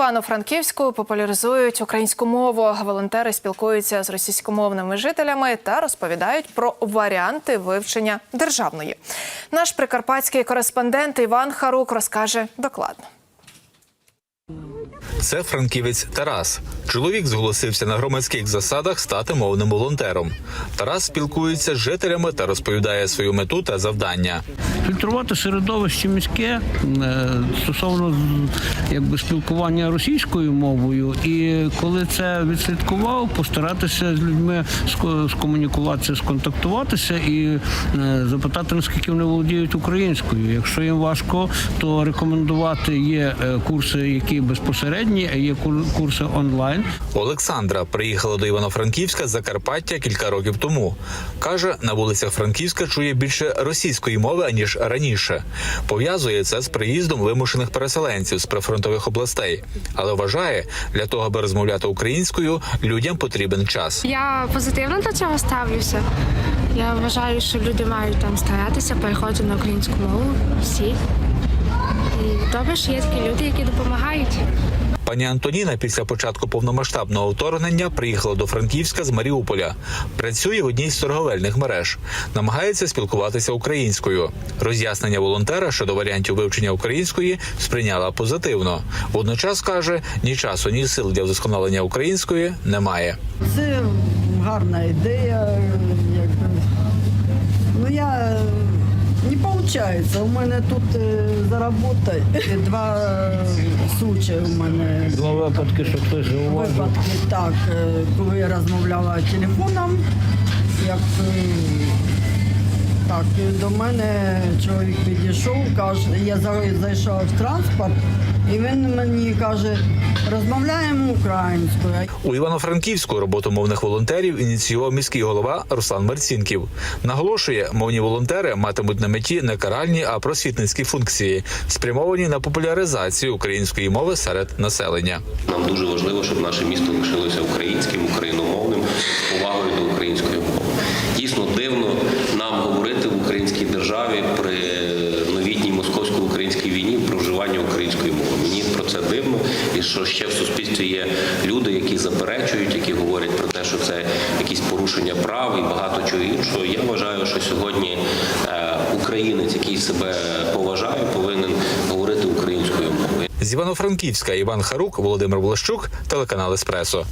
Івано-Франківську популяризують українську мову. Волонтери спілкуються з російськомовними жителями та розповідають про варіанти вивчення державної. Наш прикарпатський кореспондент Іван Харук розкаже докладно. Це франківець Тарас. Чоловік зголосився на громадських засадах стати мовним волонтером. Тарас спілкується з жителями та розповідає свою мету та завдання. фільтрувати середовище міське е, стосовно якби спілкування російською мовою, і коли це відслідкував, постаратися з людьми скомунікуватися, сконтактуватися і е, запитати наскільки вони володіють українською. Якщо їм важко, то рекомендувати є е, курси, які безпосередні, а є кур- курси онлайн. Олександра приїхала до Івано-Франківська з Закарпаття кілька років тому. каже, на вулицях Франківська чує більше російської мови аніж раніше. Пов'язує це з приїздом вимушених переселенців з прифронтових областей, але вважає, для того, аби розмовляти українською, людям потрібен час. Я позитивно до цього ставлюся. Я вважаю, що люди мають там старатися переходити на українську мову всі. І добре, що є такі люди, які допомагають. Пані Антоніна після початку повномасштабного вторгнення приїхала до Франківська з Маріуполя. Працює в одній з торговельних мереж. Намагається спілкуватися українською. Роз'яснення волонтера щодо варіантів вивчення української сприйняла позитивно. Водночас каже, ні часу, ні сил для вдосконалення української немає. Це гарна ідея. Ну я не виходить. У мене тут е, заработай. Два е, случаї у мене Два випадки, що хтось говорить. випадки так, е, коли я розмовляла телефоном, як так, до мене чоловік підійшов, каже, я за- зайшла в транспорт, і він мені каже, розмовляємо українською. У Івано-Франківську роботу мовних волонтерів ініціював міський голова Руслан Марцінків. Наголошує, мовні волонтери матимуть на меті не каральні, а просвітницькі функції, спрямовані на популяризацію української мови серед населення. Нам дуже важливо, щоб наше місто лишилося українським, україномовним, з повагою до української мови. Дійсно дивно нам говорити в українській державі при новітній московсько-українській війні про вживання української мови. Мені про це дивно, і що ще в суспільстві є люди, які заперечують, які говорять про те, що це якісь порушення прав і багато чого іншого. Я вважаю, що сьогодні е, українець, який себе поважає, повинен говорити українською мовою. З Івано-Франківська Іван Харук, Володимир Влащук, телеканал Еспресо.